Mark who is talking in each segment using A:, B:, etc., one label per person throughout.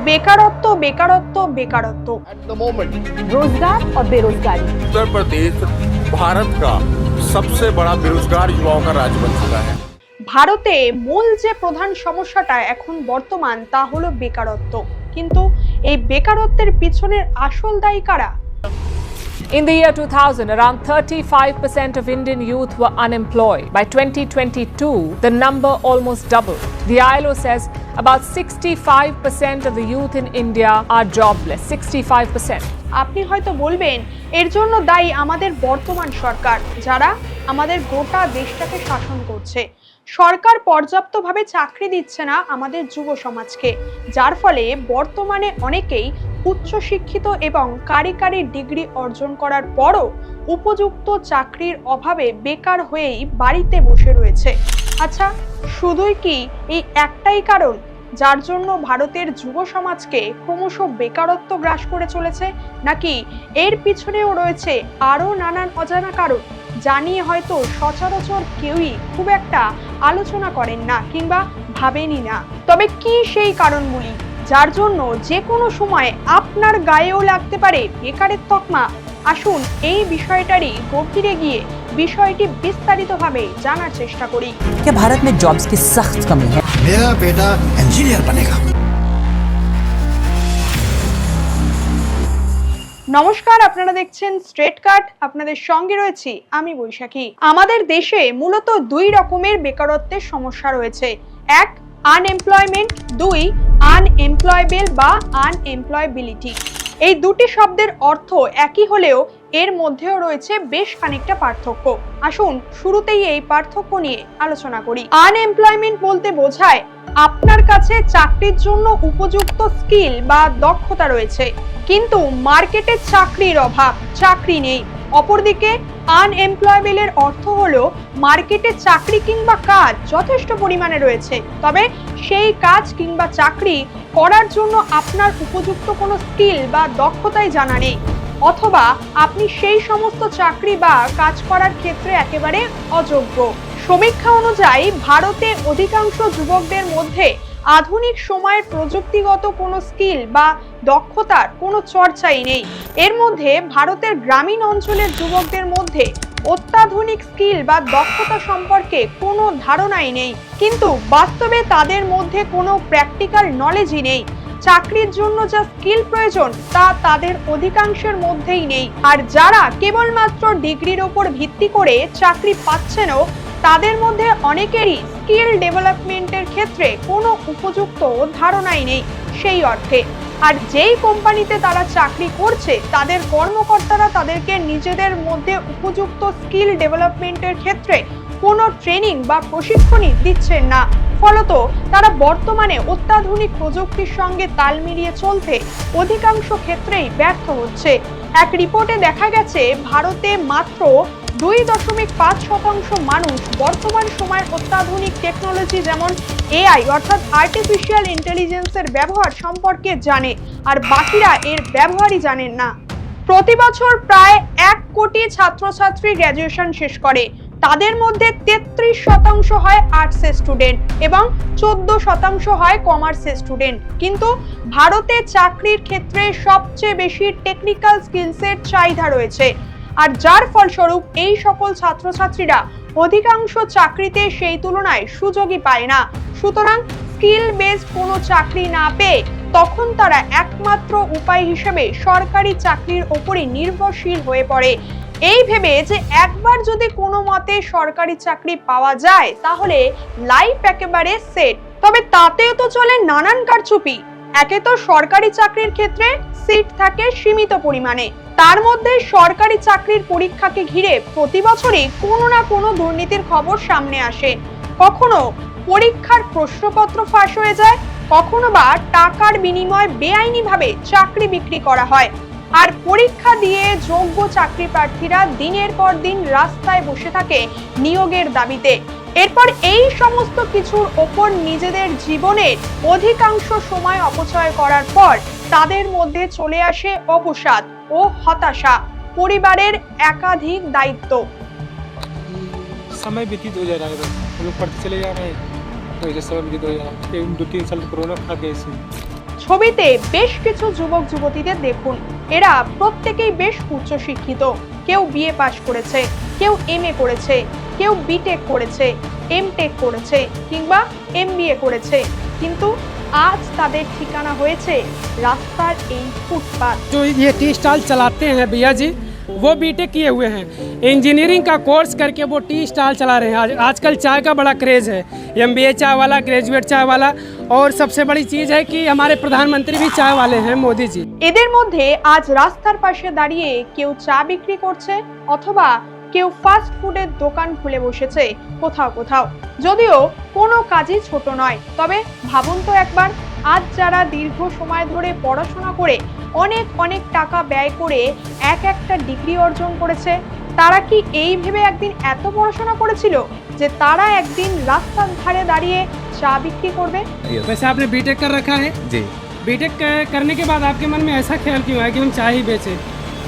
A: বেকারত্ব বেকারত্ব বেকারত্ব
B: At the moment,
C: रोजगार और बेरोजगारी
B: उत्तर प्रदेश भारत का सबसे बड़ा बेरोजगार युवाओं का राज्य बन चुका है
A: ভারতে মূল যে প্রধান সমস্যাটা এখন বর্তমান তা হলো বেকারত্ব কিন্তু এই বেকারত্বের পিছনের আসল দায়ী কারা
C: In the year 2000, around 35% of Indian youth were unemployed. By 2022, the number almost doubled. The ILO says about 65% of the youth in India are jobless. 65%.
A: আপনি হয়তো বলবেন এর জন্য দায়ী আমাদের বর্তমান সরকার যারা আমাদের গোটা দেশটাকে শাসন করছে সরকার পর্যাপ্তভাবে চাকরি দিচ্ছে না আমাদের যুব সমাজকে যার ফলে বর্তমানে অনেকেই উচ্চশিক্ষিত এবং কারি কারি ডিগ্রি অর্জন করার পরও উপযুক্ত চাকরির অভাবে বেকার হয়েই বাড়িতে বসে রয়েছে। আচ্ছা শুধুই কি এই একটাই কারণ যার জন্য ভারতের যুব সমাজকে ক্রমশ বেকারত্ব গ্রাস করে চলেছে, নাকি এর পিছনেও রয়েছে আরও নানান অজানা কারণ জানিয়ে হয়তো সচরাচর কেউই খুব একটা আলোচনা করেন না কিংবা ভাবেনই না? তবে কি সেই কারণগুলি? যার জন্য যে কোনো সময় আপনার গায়েও লাগতে পারে বেকারের তকমা আসুন এই বিষয়টারই গভীরে গিয়ে বিষয়টি বিস্তারিতভাবে জানার চেষ্টা করি
D: कि भारत में जॉब्स की सख्त कमी है
E: मेरा बेटा इंजीनियर बनेगा
A: নমস্কার আপনারা দেখছেন স্ট্রেট কাট আপনাদের সঙ্গে রয়েছি আমি বৈশাখী আমাদের দেশে মূলত দুই রকমের বেকারত্বের সমস্যা রয়েছে এক আনএমপ্লয়মেন্ট দুই আনএমপ্লয়েবেল বা আনএমপ্লয়েবিলিটি এই দুটি শব্দের অর্থ একই হলেও এর মধ্যেও রয়েছে বেশ খানিকটা পার্থক্য। আসুন শুরুতেই এই পার্থক্য নিয়ে আলোচনা করি। আনএমপ্লয়মেন্ট বলতে বোঝায় আপনার কাছে চাকরির জন্য উপযুক্ত স্কিল বা দক্ষতা রয়েছে, কিন্তু মার্কেটে চাকরির অভাব, চাকরি নেই। অপরদিকে আনএমপ্লয়েবেলের অর্থ হলো মার্কেটে চাকরি কিংবা কাজ যথেষ্ট পরিমাণে রয়েছে। তবে সেই কাজ কিংবা চাকরি করার জন্য আপনার উপযুক্ত কোনো স্কিল বা দক্ষতাই জানা নেই। অথবা আপনি সেই সমস্ত চাকরি বা কাজ করার ক্ষেত্রে একেবারে অযোগ্য। সমীক্ষা অনুযায়ী ভারতে অধিকাংশ যুবকদের মধ্যে আধুনিক সময়ের প্রযুক্তিগত কোনো স্কিল বা দক্ষতার কোনো চর্চাই নেই। এর মধ্যে ভারতের গ্রামীণ অঞ্চলের যুবকদের মধ্যে অত্যাধুনিক স্কিল বা দক্ষতা সম্পর্কে কোনো ধারণাই নেই। কিন্তু বাস্তবে তাদের মধ্যে কোনো প্র্যাকটিক্যাল নলেজই নেই। চাকরির জন্য যা স্কিল প্রয়োজন, তা তাদের অধিকাংশের মধ্যেই নেই। আর যারা কেবলমাত্র ডিগ্রির ওপর ভিত্তি করে চাকরি পাচ্ছেনও, তাদের মধ্যে অনেকেরই স্কিল ডেভেলপমেন্টের ক্ষেত্রে কোনো উপযুক্ত ধারণাই নেই সেই অর্থে। আর যেই কোম্পানিতে তারা চাকরি করছে, তাদের কর্মকর্তারা তাদেরকে নিজেদের মধ্যে উপযুক্ত স্কিল ডেভেলপমেন্টের ক্ষেত্রে কোনো ট্রেনিং বা প্রশিক্ষণই দিচ্ছেন না। ফলত তারা বর্তমানে অত্যাধুনিক প্রযুক্তির সঙ্গে তাল মিলিয়ে চলতে অধিকাংশ ক্ষেত্রেই ব্যর্থ হচ্ছে। এক রিপোর্টে দেখা গেছে, ভারতে মাত্র দুই দশমিক পাঁচ শতাংশ মানুষ বর্তমান সময়ের অত্যাধুনিক টেকনোলজি যেমন এআই অর্থাৎ আর্টিফিশিয়াল ইন্টেলিজেন্সের ব্যবহার সম্পর্কে জানে, আর বাকিরা এর ব্যবহারই জানেন না। প্রতি বছর প্রায় এক কোটি ছাত্রছাত্রী গ্র্যাজুয়েশন শেষ করে। তাদের মধ্যে তেত্রিশ শতাংশ হয় আর্টসের স্টুডেন্ট এবং চোদ্দ শতাংশ হয় কমার্সের স্টুডেন্ট কিন্তু ভারতে চাকরির ক্ষেত্রে সবচেয়ে বেশি টেকনিক্যাল স্কিলসের চাহিদা রয়েছে। আর যার ফলস্বরূপ এই সকল ছাত্রছাত্রীরা অধিকাংশ চাকরিতে সেই তুলনায় সুযোগই পায় না। সুতরাং স্কিল বেসড কোনো চাকরি না পেয়ে তখন তারা একমাত্র উপায় হিসেবে সরকারি চাকরির ওপরই নির্ভরশীল হয়ে পড়ে। এই ভেবে যে একবার যদি কোনো মতে সরকারি চাকরি পাওয়া যায়, তাহলে লাইফ একেবারে সেট তবে তাতেও তো চলে নানান কারচুপি। একে তো সরকারি চাকরির ক্ষেত্রে সিট থাকে সীমিত পরিমাণে। তার মধ্যে সরকারি চাকরির পরীক্ষাকে ঘিরে প্রতি বছরই কোনো না কোনো দুর্নীতির খবর সামনে আসে। কখনো পরীক্ষার প্রশ্নপত্র ফাঁস হয়ে যায়, কখনো বা টাকার বিনিময়ে বেআইনিভাবে চাকরি বিক্রি করা হয়। আর পরীক্ষা দিয়ে যোগ্য চাকরি প্রার্থীরা দিনের পর দিন রাস্তায় বসে থাকে নিয়োগের দাবিতে। এরপর এই সমস্ত কিছুর ওপর নিজেদের জীবনের অধিকাংশ সময় অপচয় করার পর তাদের মধ্যে চলে আসে অবসাদ ও হতাশা পরিবারের একাধিক দায়িত্ব
F: समय व्यतीत हो जा रहा है बस हम लोग पढ़ते चले जा रहे हैं तो ऐसे समय व्यतीत हो जा रहा है फिर दो तीन साल कोरोना खा गए इसी
A: ছ ছবিতে বেশ কিছু যুবক যুবতীদের দেখুন এরা প্রত্যেকেই বেশ উচ্চশিক্ষিত কেউ বিএ পাশ করেছে কেউ এম এ করেছে কেউ বিটেক করেছে এম টেক করেছে কিংবা এম করেছে কিন্তু আজ তাদের ঠিকানা হয়েছে রাস্তার এই ফুটপাত
F: जो ये टी स्टॉल चलाते हैं भैया जी वो बीटेक किए हुए हैं इंजीनियरिंग का कोर्स करके वो टी स्टॉल चला रहे हैं आज आजकल चाय का बड़ा क्रेज़ है एम चाय वाला ग्रेजुएट चाय वाला और सबसे बड़ी चीज़ है कि हमारे प्रधानमंत्री भी चाय वाले हैं मोदी जी
A: এদের মধ্যে আজ রাস্তার পাশে দাঁড়িয়ে কেউ চা বিক্রি করছে অথবা কেউ ফাস্ট ফুডের দোকান খুলে বসেছে কোথাও কোথাও যদিও কোনো কাজই ছোট নয় তবে ভাবুন তো একবার আজ যারা দীর্ঘ সময় ধরে পড়াশোনা করে অনেক অনেক টাকা ব্যয় করে এক একটা ডিগ্রি অর্জন করেছে তারা কি এই ভেবে একদিন এত পড়াশোনা করেছিল যে তারা একদিন রাস্তার ধারে দাঁড়িয়ে চা বিক্রি করবে
F: वैसे आपने बीटेक कर रखा है
G: जी
F: बीटेक क- करने के बाद आपके मन में ऐसा ख्याल क्यों आया कि हम चाय ही बेचें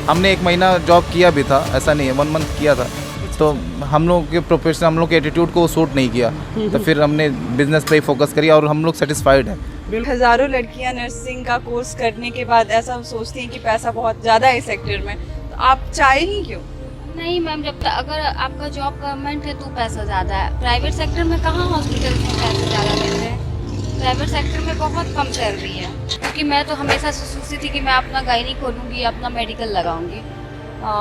G: हमने एक महीना जॉब किया भी था ऐसा नहीं है वन मंथ किया था तो हम लोग के प्रोफेशन हम लोग के एटीट्यूड को सूट नहीं किया। तो फिर हमने बिज़नेस पे ही फोकस करी और हम लोग सेटिस्फाइड हैं।
H: हज़ारों लड़कियाँ नर्सिंग का कोर्स करने के बाद ऐसा सोचती हैं कि पैसा बहुत ज़्यादा है इस सेक्टर में। तो आप चाहे ही क्यों?
I: नहीं मैम जब तक अगर आपका जॉब गवर्नमेंट है तो पैसा ज़्यादा है। प्राइवेट सेक्टर में कहाँ हॉस्पिटल में पैसे ज़्यादा मिल रहे हैं? प्राइवेट सेक्टर में बहुत कम चल रही है। क्योंकि मैं तो हमेशा से सोचती थी कि मैं अपना गायनी खोलूँगी अपना मेडिकल लगाऊँगी। अ,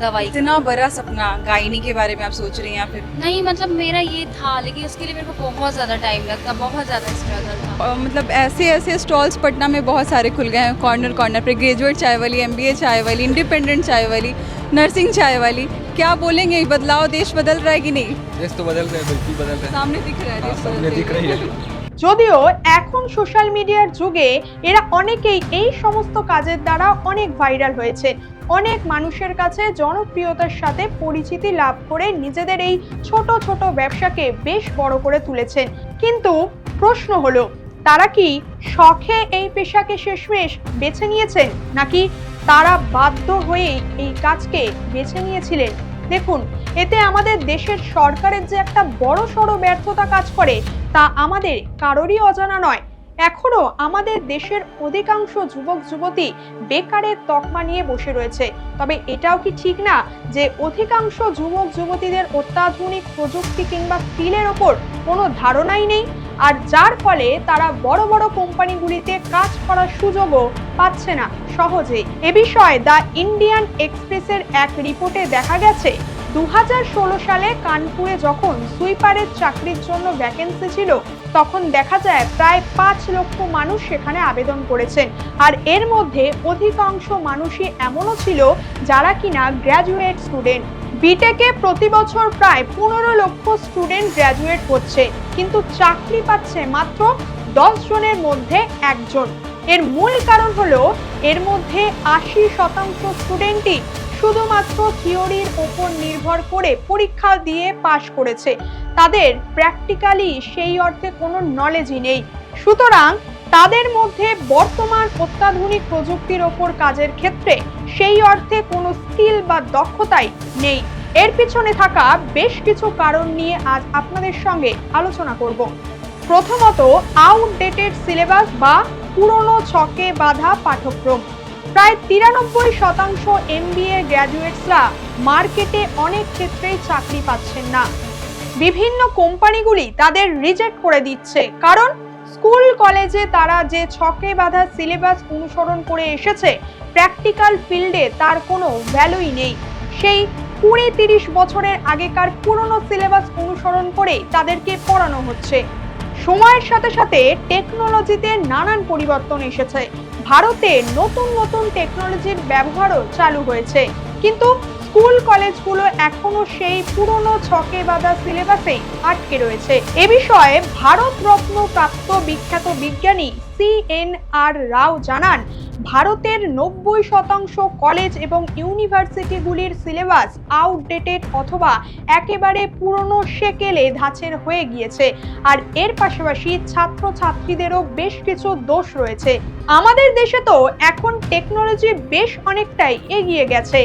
I: दवाई
H: इतना बड़ा सपना गायनी के बारे में आप सोच रही हैं या फिर
I: नहीं मतलब मेरा ये था लेकिन उसके लिए मेरे को बहुत ज़्यादा टाइम लगता बहुत ज़्यादा स्ट्रगल था
H: अ, मतलब ऐसे ऐसे स्टॉल्स पटना में बहुत सारे खुल गए हैं कॉर्नर कॉर्नर पे ग्रेजुएट चाय वाली एम चाय वाली इंडिपेंडेंट चाय वाली नर्सिंग चाय वाली क्या बोलेंगे ये बदलाव देश बदल रहा है कि नहीं
G: देश तो बदल रहे बिल्कुल बदल रहे
H: सामने दिख रहा है देश
G: सामने
H: बदलते
G: दिख
H: हुए।
G: रही है
A: যদিও এখন সোশ্যাল মিডিয়ার যুগে এরা অনেকেই এই সমস্ত কাজের দ্বারা অনেক ভাইরাল হয়েছে অনেক মানুষের কাছে জনপ্রিয়তার সাথে পরিচিতি লাভ করে নিজেদের এই ছোট ছোট ব্যবসাকে বেশ বড় করে তুলেছেন। কিন্তু প্রশ্ন হলো, তারা কি শখে এই পেশাকে শেষমেশ বেছে নিয়েছেন? নাকি তারা বাধ্য হয়ে এই কাজকে বেছে নিয়েছিলেন? দেখুন, এতে আমাদের দেশের সরকারের যে একটা বড় সড়ো ব্যর্থতা কাজ করে, তা আমাদের কারোরই অজানা নয়। এখনও আমাদের দেশের অধিকাংশ যুবক, যুবতী বেকারের তকমা নিয়ে বসে রয়েছে। তবে এটাও কি ঠিক না যে অধিকাংশ যুবক, যুবতীদের অত্যাধুনিক প্রযুক্তি কিংবা স্কিলের ওপর কোনো ধারণাই নেই? আর যার ফলে তারা বড় বড় কোম্পানিগুলিতে কাজ করার সুযোগও পাচ্ছে না সহজে এ বিষয়ে দ্য ইন্ডিয়ান এক্সপ্রেসের এক রিপোর্টে দেখা গেছে দু হাজার ষোলো সালে কানপুরে যখন সুইপারের চাকরির জন্য ভ্যাকেন্সি ছিল, তখন দেখা যায় প্রায় পাঁচ লক্ষ মানুষ সেখানে আবেদন করেছেন। আর এর মধ্যে অধিকাংশ মানুষই এমনও ছিল যারা কিনা গ্র্যাজুয়েট স্টুডেন্ট বিটেকে প্রতি বছর প্রায় পনেরো লক্ষ স্টুডেন্ট গ্র্যাজুয়েট হচ্ছে, কিন্তু চাকরি পাচ্ছে মাত্র দশ জনের মধ্যে একজন। এর মূল কারণ হলো, এর মধ্যে আশি শতাংশ স্টুডেন্টই শুধুমাত্র থিওরির ওপর নির্ভর করে পরীক্ষা দিয়ে পাশ করেছে। তাদের প্র্যাকটিক্যালি সেই অর্থে কোনো নলেজই নেই। সুতরাং তাদের মধ্যে বর্তমান অত্যাধুনিক প্রযুক্তির ওপর কাজের ক্ষেত্রে সেই অর্থে কোনো স্কিল বা দক্ষতাই নেই। এর পিছনে থাকা বেশ কিছু কারণ নিয়ে আজ আপনাদের সঙ্গে আলোচনা করব। প্রথমত আউটডেটেড সিলেবাস বা পুরনো ছকে বাঁধা পাঠ্যক্রম। প্রায় তিরানব্বই শতাংশ এমবিএ গ্র্যাজুয়েটসরা মার্কেটে অনেক ক্ষেত্রেই চাকরি পাচ্ছেন না। বিভিন্ন কোম্পানিগুলি তাদের রিজেক্ট করে দিচ্ছে। কারণ স্কুল, কলেজে তারা যে ছকে বাঁধা সিলেবাস অনুসরণ করে এসেছে, প্র্যাকটিক্যাল ফিল্ডে তার কোনো ভ্যালুই নেই। সেই কুড়ি তিরিশ বছরের আগেকার পুরনো সিলেবাস অনুসরণ করেই তাদেরকে পড়ানো হচ্ছে। সময়ের সাথে সাথে টেকনোলজিতে নানান পরিবর্তন এসেছে। ভারতে নতুন নতুন টেকনোলজির ব্যবহারও চালু হয়েছে। কিন্তু স্কুল, কলেজগুলো এখনও সেই পুরনো ছকে বাঁধা সিলেবাসে আটকে রয়েছে। এ বিষয়ে ভারত রত্ন প্রাপ্ত বিখ্যাত বিজ্ঞানী সি এন আর রাও জানান, ভারতের নব্বই শতাংশ কলেজ এবং ইউনিভার্সিটিগুলির সিলেবাস আউটডেটেড অথবা একেবারে পুরনো সেকেলে ধাঁচের হয়ে গিয়েছে। আর এর পাশাপাশি ছাত্রছাত্রীদেরও বেশ কিছু দোষ রয়েছে। আমাদের দেশে তো এখন টেকনোলজি বেশ অনেকটাই এগিয়ে গেছে।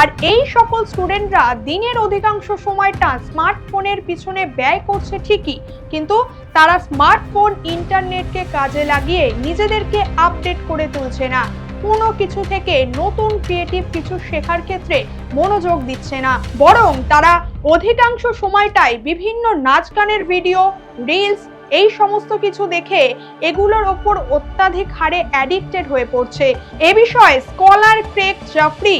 A: আর এই সকল স্টুডেন্টরা দিনের অধিকাংশ সময়টা স্মার্টফোনের পিছনে ব্যয় করছে ঠিকই। কিন্তু তারা স্মার্টফোন, ইন্টারনেটকে কাজে লাগিয়ে নিজেদেরকে আপডেট করে তুলছে না। কোনো কিছু থেকে নতুন ক্রিয়েটিভ কিছু শেখার ক্ষেত্রে মনোযোগ দিচ্ছে না। বরং তারা অধিকাংশ সময়টাই বিভিন্ন নাচ গানের ভিডিও, রিলস এই সমস্ত কিছু দেখে এগুলোর ওপর অত্যাধিক হারে অ্যাডিক্টেড হয়ে পড়ছে। এ বিষয়ে স্কলার ক্রেক জাফরি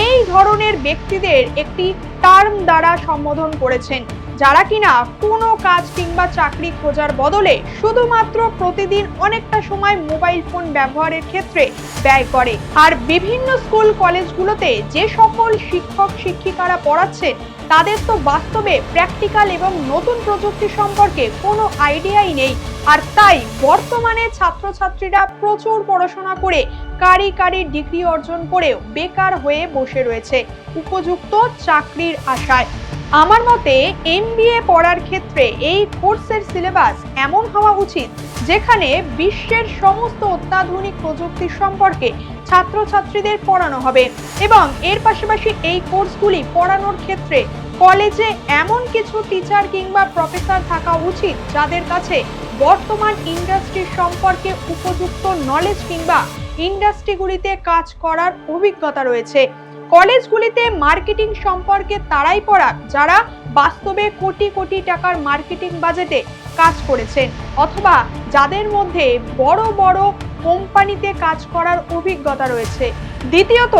A: এই ধরনের ব্যক্তিদের একটি টার্ম দ্বারা সম্বোধন করেছেন। যারা কিনা কোনো কাজ কিংবা চাকরি খোঁজার বদলে শুধুমাত্র প্রতিদিন অনেকটা সময় মোবাইল ফোন ব্যবহারের ক্ষেত্রে ব্যয় করে। আর বিভিন্ন স্কুল কলেজগুলোতে যে সকল শিক্ষক, শিক্ষিকারা পড়াচ্ছেন তাদের তো বাস্তবে প্র্যাকটিক্যাল এবং নতুন প্রযুক্তি সম্পর্কে কোনো আইডিয়াই নেই। আর তাই বর্তমানে ছাত্রছাত্রীরা প্রচুর পড়াশোনা করে কারি কারি ডিগ্রি অর্জন করেও বেকার হয়ে বসে রয়েছে উপযুক্ত চাকরির আশায়। আমার মতে, এমবিএ পড়ার ক্ষেত্রে এই কোর্সের সিলেবাস এমন হওয়া উচিত, যেখানে বিশ্বের সমস্ত অত্যাধুনিক প্রযুক্তি সম্পর্কে ছাত্রছাত্রীদের পড়ানো হবে এবং এর পাশাপাশি এই কোর্সগুলি পড়ানোর ক্ষেত্রে কলেজে এমন কিছু টিচার কিংবা প্রফেসর থাকা উচিত যাদের কাছে বর্তমান ইন্ডাস্ট্রি সম্পর্কে উপযুক্ত নলেজ কিংবা ইন্ডাস্ট্রিগুলিতে কাজ করার অভিজ্ঞতা রয়েছে। কলেজগুলিতে মার্কেটিং সম্পর্কে তারাই পড়া, যারা বাস্তবে কোটি কোটি টাকার মার্কেটিং বাজেটে কাজ করেছেন, অথবা যাদের মধ্যে বড় বড় কোম্পানিতে কাজ করার অভিজ্ঞতা রয়েছে। দ্বিতীয়ত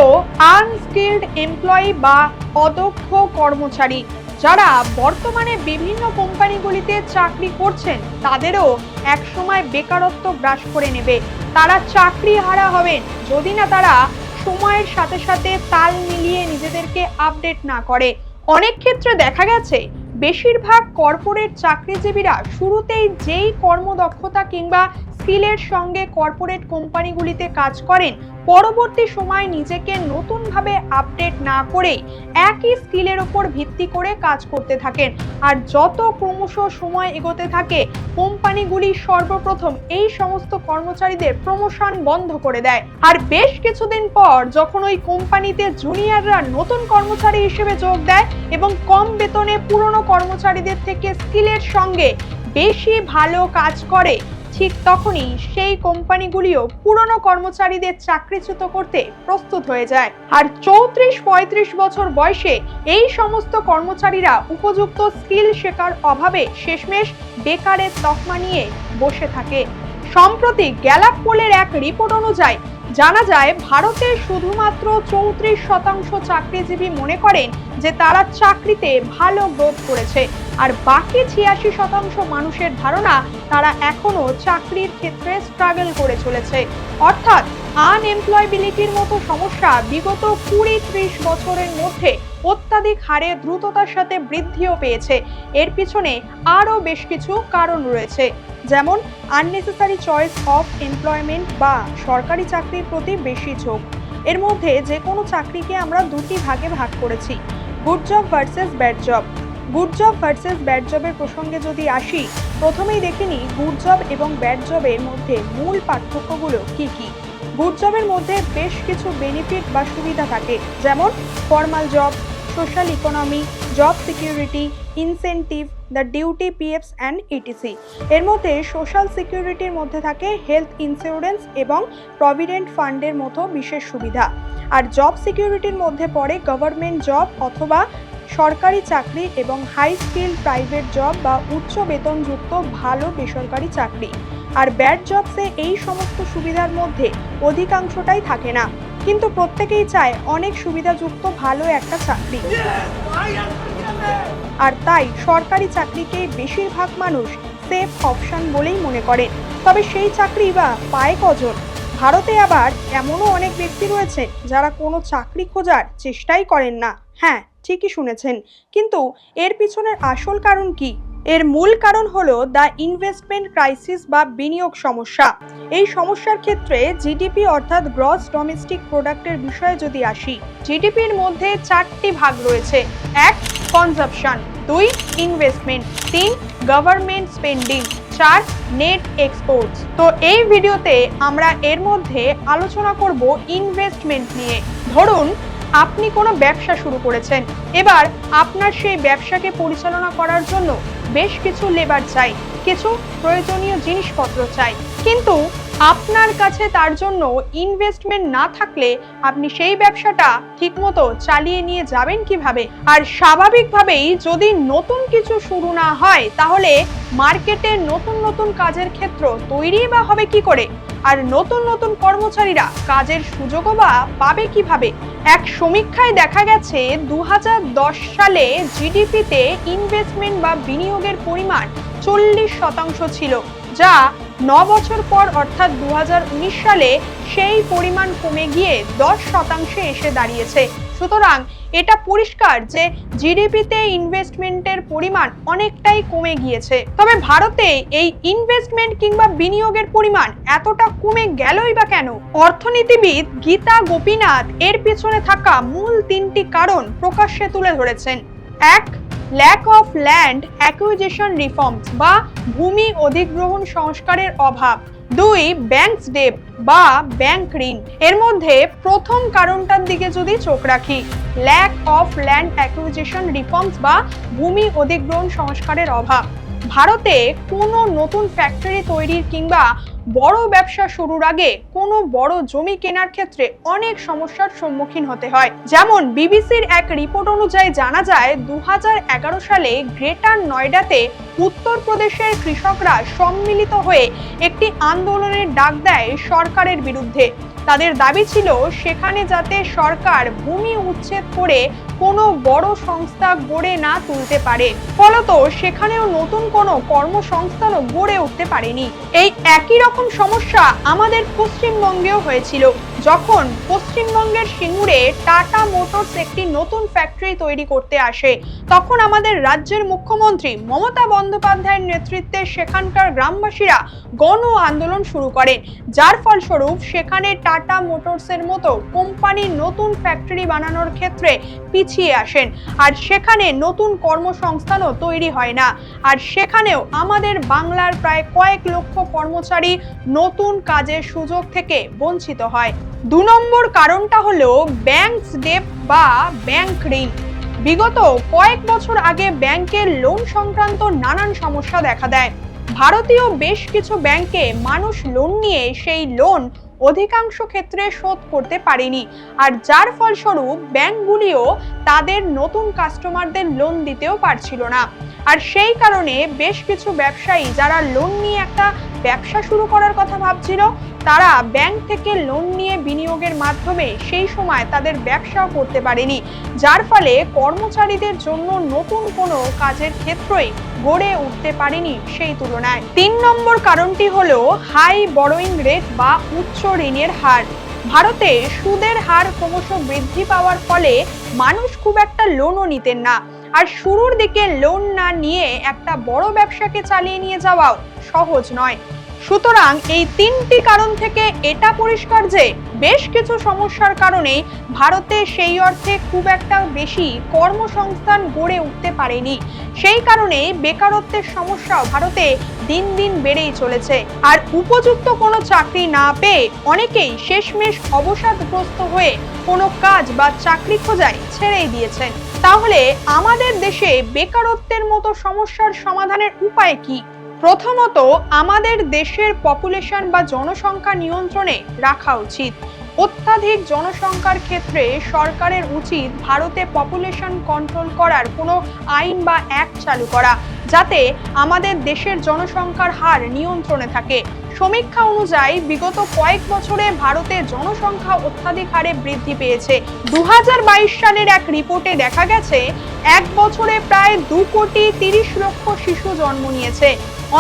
A: আনস্কিল্ড এমপ্লয়ি বা অদক্ষ কর্মচারী যারা বর্তমানে বিভিন্ন কোম্পানিগুলিতে চাকরি করছেন, তাদেরও একসময় বেকারত্ব গ্রাস করে নেবে। তারা চাকরি হারা হবেন, যদি না তারা সময়ের সাথে সাথে তাল মিলিয়ে নিজেদেরকে আপডেট না করে। অনেক ক্ষেত্রে দেখা গেছে, বেশিরভাগ কর্পোরেট চাকরিজীবীরা শুরুতেই যেই কর্মদক্ষতা কিংবা স্কিলের সঙ্গে কর্পোরেট কোম্পানিগুলিতে কাজ করেন পরবর্তী সময় নিজেকে নতুনভাবে আপডেট না করে একই স্কিলের ওপর ভিত্তি করে কাজ করতে থাকেন। আর যত ক্রমশ সময় এগোতে থাকে, কোম্পানিগুলি সর্বপ্রথম এই সমস্ত কর্মচারীদের প্রমোশন বন্ধ করে দেয়। আর বেশ কিছুদিন পর যখন ওই কোম্পানিতে জুনিয়ররা নতুন কর্মচারী হিসেবে যোগ দেয় এবং কম বেতনে পুরনো কর্মচারীদের থেকে স্কিলের সঙ্গে বেশি ভালো কাজ করে ঠিক তখনই সেই কোম্পানিগুলিও পুরনো কর্মচারীদের চাকরিচ্যুত করতে প্রস্তুত হয়ে যায়। আর চৌত্রিশ পঁয়ত্রিশ বছর বয়সে এই সমস্ত কর্মচারীরা উপযুক্ত স্কিল শেখার অভাবে শেষমেশ বেকারের তকমা নিয়ে বসে থাকে। সম্প্রতি গ্যালাপ পোলের এক রিপোর্ট অনুযায়ী জানা যায়, ভারতে শুধুমাত্র চৌত্রিশ শতাংশ চাকরিজীবী মনে করেন যে তারা চাকরিতে ভালো গ্রোথ করেছে। আর বাকি ছিয়াশি শতাংশ মানুষের ধারণা, তারা এখনও চাকরির ক্ষেত্রে স্ট্রাগল করে চলেছে। অর্থাৎ আনএমপ্লয়বিলিটির মতো সমস্যা বিগত কুড়ি ত্রিশ বছরের মধ্যে অত্যাধিক হারে দ্রুততার সাথে বৃদ্ধিও পেয়েছে। এর পিছনে আরও বেশ কিছু কারণ রয়েছে। যেমন আননেসেসারি চয়েস অফ এমপ্লয়মেন্ট বা সরকারি চাকরির প্রতি বেশি ঝোঁক। এর মধ্যে যে কোনো চাকরিকে আমরা দুটি ভাগে ভাগ করেছি good job versus bad job good job versus bad জবের প্রসঙ্গে যদি আসি, প্রথমেই দেখিনি গুড জব এবং ব্যাড জবের মধ্যে মূল পার্থক্যগুলো কি কি। গুড জবের মধ্যে বেশ কিছু বেনিফিট বা সুবিধা থাকে। যেমন formal job social economy job security incentive the duty PFs and etc এর মধ্যে সোশ্যাল সিকিউরিটির মধ্যে থাকে হেলথ ইন্স্যুরেন্স এবং প্রভিডেন্ট ফান্ডের মতো বিশেষ সুবিধা। আর জব সিকিউরিটির মধ্যে পড়ে গভর্নমেন্ট জব অথবা সরকারি চাকরি এবং হাই স্কিল প্রাইভেট জব বা উচ্চ বেতনযুক্ত ভালো বেসরকারি চাকরি। আর ব্যাড জবসে এই সমস্ত সুবিধার মধ্যে অধিকাংশটাই থাকে না। কিন্তু প্রত্যেকেই চায় অনেক সুবিধাযুক্ত ভালো একটা চাকরি। আর তাই সরকারি চাকরিকে বেশিরভাগ মানুষ সেফ অপশন বলেই মনে করেন তবে সেই চাকরি বা পায় কজন? ভারতে আবার এমনও অনেক ব্যক্তি রয়েছে যারা কোনো চাকরি খোঁজার চেষ্টাই করেন না। হ্যাঁ ঠিকই শুনেছেন। কিন্তু এর পিছনের আসল কারণ কি? এর মূল কারণ হল দ্য ইনভেস্টমেন্ট ক্রাইসিস বা বিনিয়োগ সমস্যা। এই সমস্যার ক্ষেত্রে জিডিপি অর্থাৎ গ্রস ডোমেস্টিক প্রোডাক্টের বিষয়ে যদি আসি জিডিপির মধ্যে চারটি ভাগ রয়েছে। এক কনজাপশন দুই ইনভেস্টমেন্ট তিন গভর্নমেন্ট স্পেন্ডিং চার নেট এক্সপোর্টস তো এই ভিডিওতে আমরা এর মধ্যে আলোচনা করব ইনভেস্টমেন্ট নিয়ে। ধরুন আপনি কোনো ব্যবসা শুরু করেছেন। এবার আপনার সেই ব্যবসাকে পরিচালনা করার জন্য বেশ কিছু লেবার চাই, কিছু প্রয়োজনীয় জিনিসপত্র চাই। কিন্তু আপনার কাছে তার জন্য ইনভেস্টমেন্ট না থাকলে আপনি সেই ব্যবসাটা ঠিকমতো চালিয়ে নিয়ে যাবেন কীভাবে? আর স্বাভাবিকভাবেই যদি নতুন কিছু শুরু না হয়, তাহলে মার্কেটে নতুন নতুন কাজের ক্ষেত্র তৈরি বা হবে কি করে? আর নতুন নতুন কর্মচারীরা কাজের সুযোগও বা পাবে কীভাবে? এক সমীক্ষায় দেখা গেছে দু হাজার দশ সালে জিডিপিতে ইনভেস্টমেন্ট বা বিনিয়োগের পরিমাণ চল্লিশ শতাংশ ছিল। যা ন বছর পর অর্থাৎ দু হাজার উনিশ সালে সেই পরিমাণ কমে গিয়ে দশ শতাংশে এসে দাঁড়িয়েছে। সুতরাং এটা পরিষ্কার যে জিডিপিতে ইনভেস্টমেন্টের পরিমাণ অনেকটাই কমে গিয়েছে। তবে ভারতে এই ইনভেস্টমেন্ট কিংবা বিনিয়োগের পরিমাণ এতটা কমে গেলই বা কেন? অর্থনীতিবিদ গীতা গোপীনাথ এর পিছনে থাকা মূল তিনটি কারণ প্রকাশ্যে তুলে ধরেছেন। এক lack of land acquisition reforms বা ভূমি অধিগ্রহণ সংস্কারের অভাব। দুই ব্যাংকস ডেপ বা ব্যাংক ঋণ। এর মধ্যে প্রথম কারণটার দিকে যদি চোখ রাখি lack of land acquisition reforms বা ভূমি অধিগ্রহণ সংস্কারের অভাব। ভারতে কোনো নতুন ফ্যাক্টরি তৈরির কিংবা বড় ব্যবসা শুরুর আগে কোনো বড় জমি কেনার ক্ষেত্রে অনেক সমস্যার সম্মুখীন হতে হয়। যেমন বিবিসির এক রিপোর্ট অনুযায়ী জানা যায় দু হাজার এগারো সালে গ্রেটার নয়ডাতে উত্তরপ্রদেশের কৃষকরা সম্মিলিত হয়ে একটি আন্দোলনের ডাক দেয় সরকারের বিরুদ্ধে। তাদের দাবি ছিল সেখানে যাতে সরকার ভূমি উচ্ছেদ করে কোনো বড় সংস্থা গড়ে না তুলতে পারে। ফলত সেখানেও নতুন কোনো কর্মসংস্থানও গড়ে উঠতে পারেনি। এই একই রকম সমস্যা আমাদের পশ্চিমবঙ্গেও হয়েছিল। যখন পশ্চিমবঙ্গের সিঙ্গুরে টাটা মোটরস একটি নতুন ফ্যাক্টরি তৈরি করতে আসে, তখন আমাদের রাজ্যের মুখ্যমন্ত্রী মমতা বন্দ্যোপাধ্যায়ের নেতৃত্বে সেখানকার গ্রামবাসীরা গণ আন্দোলন শুরু করেন যার ফলস্বরূপ সেখানে টাটা মোটরসের মতো কোম্পানির নতুন ফ্যাক্টরি বানানোর ক্ষেত্রে পিছিয়ে আসেন। আর সেখানে নতুন কর্মসংস্থানও তৈরি হয় না। আর সেখানেও আমাদের বাংলার প্রায় কয়েক লক্ষ কর্মচারী নতুন কাজের সুযোগ থেকে বঞ্চিত হয়। দু নম্বর কারণটা হলো ব্যাংকস ডেপ বা ব্যাংক ঋণ। বিগত কয়েক বছর আগে ব্যাংকের লোন সংক্রান্ত নানান সমস্যা দেখা দেয়। ভারতীয় বেশ কিছু ব্যাংকে মানুষ লোন নিয়ে সেই লোন অধিকাংশ ক্ষেত্রে শোধ করতে পারেনি। আর যার ফলস্বরূপ ব্যাংকগুলিও তাদের নতুন কাস্টমারদের লোন দিতেও পারছিল না। আর সেই কারণে বেশ কিছু ব্যবসায়ী যারা লোন নিয়ে একটা ব্যবসা শুরু করার কথা ভাবছিল, তারা ব্যাংক থেকে লোন নিয়ে বিনিয়োগের মাধ্যমে সেই সময় তাদের ব্যবসাও করতে পারেনি, যার ফলে কর্মচারীদের জন্য নতুন কোনো কাজের ক্ষেত্রই গড়ে উঠতে পারেনি সেই তুলনায়। তিন নম্বর কারণটি হলো হাই বড়োইং রেট বা উচ্চ ঋণের হার। ভারতে সুদের হার ক্রমশ বৃদ্ধি পাওয়ার ফলে মানুষ খুব একটা লোনও নিতেন না। আর শুরুর দিকে লোন না নিয়ে একটা বড় ব্যবসাকে চালিয়ে নিয়ে যাওয়াও সহজ নয়। সুতরাং এই তিনটি কারণ থেকে এটা পরিষ্কার যে বেশ কিছু সমস্যার কারণে ভারতে সেই অর্থে খুব একটা বেশি কর্মসংস্থান গড়ে উঠতে পারেনি। সেই কারণে বেকারত্বের সমস্যাও ভারতে দিন দিন বেড়েই চলেছে। আর উপযুক্ত কোনো চাকরি না পেয়ে অনেকেই শেষমেশ অবসাদগ্রস্ত হয়ে কোনো কাজ বা চাকরি খোঁজায় ছেড়েই দিয়েছেন। তাহলে আমাদের দেশে বেকারত্বের মতো সমস্যার সমাধানের উপায় কি? প্রথমত, আমাদের দেশের পপুলেশন বা জনসংখ্যা নিয়ন্ত্রণে রাখা উচিত। অত্যাধিক জনসংখ্যার ক্ষেত্রে সরকারের উচিত ভারতে পপুলেশন কন্ট্রোল করার কোনো আইন বা অ্যাক্ট চালু করা, যাতে আমাদের দেশের জনসংখ্যার হার নিয়ন্ত্রণে থাকে। সমীক্ষা অনুযায়ী বিগত কয়েক বছরে ভারতে জনসংখ্যা অত্যাধিক হারে বৃদ্ধি পেয়েছে। দু হাজার বাইশ সালের এক রিপোর্টে দেখা গেছে, এক বছরে প্রায় দু কোটি তিরিশ লক্ষ শিশু জন্ম নিয়েছে।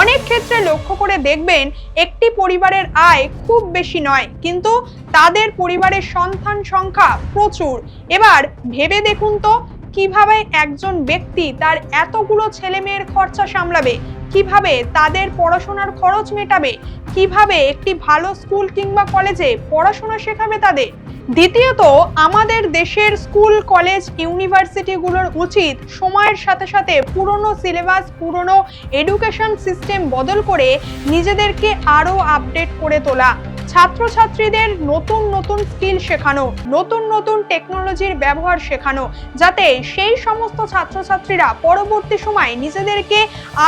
A: অনেক ক্ষেত্রে লক্ষ্য করে দেখবেন, একটি পরিবারের আয় খুব বেশি নয়, কিন্তু তাদের পরিবারের সন্তান সংখ্যা প্রচুর। এবার ভেবে দেখুন তো, কীভাবে একজন ব্যক্তি তার এতগুলো ছেলে মেয়ের খরচা সামলাবে? কীভাবে তাদের পড়াশোনার খরচ মেটাবে? কীভাবে একটি ভালো স্কুল কিংবা কলেজে পড়াশোনা শেখাবে তাদের? দ্বিতীয়ত, আমাদের দেশের স্কুল, কলেজ, ইউনিভার্সিটিগুলোর উচিত সময়ের সাথে সাথে পুরনো সিলেবাস, পুরনো এডুকেশন সিস্টেম বদল করে নিজেদেরকে আরও আপডেট করে তোলা। ছাত্রছাত্রীদের নতুন নতুন স্কিল শেখানো, নতুন নতুন টেকনোলজির ব্যবহার শেখানো, যাতে সেই সমস্ত ছাত্রছাত্রীরা পরবর্তী সময় নিজেদেরকে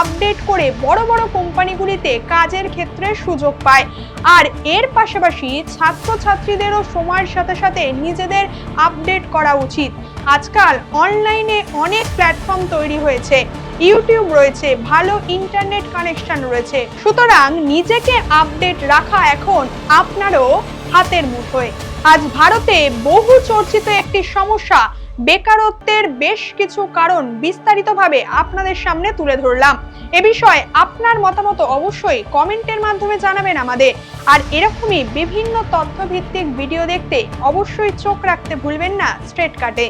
A: আপডেট করে বড় বড় কোম্পানিগুলিতে কাজের ক্ষেত্রে সুযোগ পায়। আর এর পাশাপাশি ছাত্রছাত্রীদেরও সময়ের সাথে সাথে নিজেদের আপডেট করা উচিত। আজকাল অনলাইনে অনেক প্ল্যাটফর্ম তৈরি হয়েছে। ইউটিউব রয়েছে, ভালো ইন্টারনেট কানেকশন রয়েছে। সুতরাং নিজেকে আপডেট রাখা এখন আপনারও হাতের মুঠোয়। আজ ভারতে বহু চর্চিত একটি সমস্যা, বেকারত্বের বেশ কিছু কারণ বিস্তারিতভাবে আপনাদের সামনে তুলে ধরলাম। এ বিষয়ে আপনার মতামত অবশ্যই কমেন্টের মাধ্যমে জানাবেন আমাদের। আর এরকমই বিভিন্ন তথ্যভিত্তিক ভিডিও দেখতে অবশ্যই চোখ রাখতে ভুলবেন না স্ট্রেট কাটে